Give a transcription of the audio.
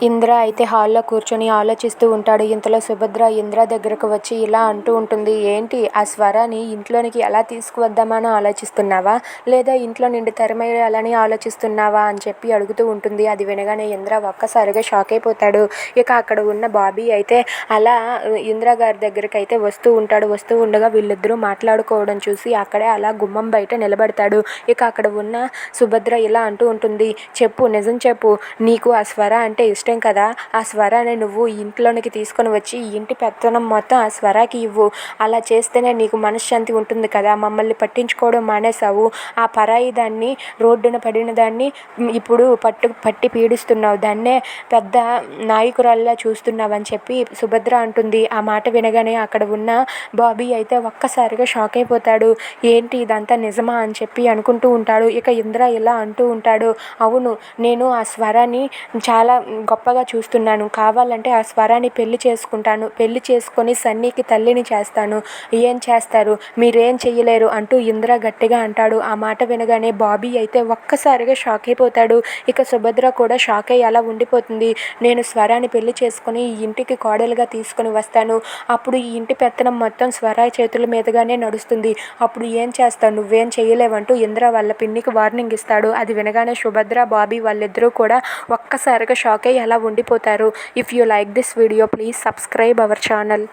ఇంద్ర అయితే హాల్లో కూర్చొని ఆలోచిస్తూ ఉంటాడు. ఇంతలో సుభద్ర ఇంద్ర దగ్గరకు వచ్చి ఇలా అంటూ ఉంటుంది. ఏంటి? ఆ స్వరాన్ని ఇంట్లోనికి ఎలా తీసుకువద్దామని ఆలోచిస్తున్నావా? లేదా ఇంట్లో నుండి తరిమేయాలని ఆలోచిస్తున్నావా? అని చెప్పి అడుగుతూ ఉంటుంది. అది వినగానే ఇంద్ర ఒక్కసారిగా షాక్ అయిపోతాడు. ఇక అక్కడ ఉన్న బాబీ అయితే అలా ఇంద్ర గారి దగ్గరికి అయితే వస్తూ ఉంటాడు. వస్తూ ఉండగా వీళ్ళిద్దరూ మాట్లాడుకోవడం చూసి అక్కడే అలా గుమ్మం బయట నిలబడతాడు. ఇక అక్కడ ఉన్న సుభద్ర ఇలా అంటూ ఉంటుంది. చెప్పు నిజం చెప్పు. నీకు ఆ స్వర అంటే ఇష్టం కదా ఆ స్వరాన్ని నువ్వు ఇంట్లోనికి తీసుకొని వచ్చి ఈ ఇంటి పెత్తనం మొత్తం ఆ స్వరాకి ఇవ్వు. అలా చేస్తేనే నీకు మనశ్శాంతి ఉంటుంది కదా. మమ్మల్ని పట్టించుకోవడం మానేసావు ఆ పరాయి దాన్ని రోడ్డున పడిన దాన్ని ఇప్పుడు పట్టు పట్టి పీడిస్తున్నావు. దాన్నే పెద్ద నాయకురాల్లా చూస్తున్నావు అని చెప్పి సుభద్ర అంటుంది. ఆ మాట వినగానే అక్కడ ఉన్న బాబీ అయితే ఒక్కసారిగా షాక్ అయిపోతాడు. ఏంటి ఇదంతా నిజమా అని చెప్పి అనుకుంటూ ఉంటాడు. ఇక ఇంద్ర ఇలా అంటూ ఉంటాడు. అవును నేను ఆ స్వరాన్ని చాలా గొప్ప గొప్పగా చూస్తున్నాను. కావాలంటే ఆ స్వరాన్ని పెళ్ళి చేసుకుంటాను. పెళ్ళి చేసుకొని సన్నీకి తల్లిని చేస్తాను. ఏం చేస్తారు? మీరేం చెయ్యలేరు అంటూ ఇంద్ర గట్టిగా అంటాడు. ఆ మాట వినగానే బాబీ అయితే ఒక్కసారిగా షాక్ అయిపోతాడు. ఇక సుభద్ర కూడా షాక్ అయ్యి అలా ఉండిపోతుంది. నేను స్వరాన్ని పెళ్ళి చేసుకొని ఈ ఇంటికి కోడలుగా తీసుకొని వస్తాను. అప్పుడు ఈ ఇంటి పెత్తనం మొత్తం స్వరాయ్ చేతుల మీదుగానే నడుస్తుంది. అప్పుడు ఏం చేస్తావు? నువ్వేం చేయలేవంటూ ఇంద్ర వాళ్ళ పిన్నికి వార్నింగ్ ఇస్తాడు. అది వినగానే సుభద్ర బాబీ వాళ్ళిద్దరూ కూడా ఒక్కసారిగా షాక్ అయ్యి అలా ఉండిపోతారు. If you like this video please subscribe our channel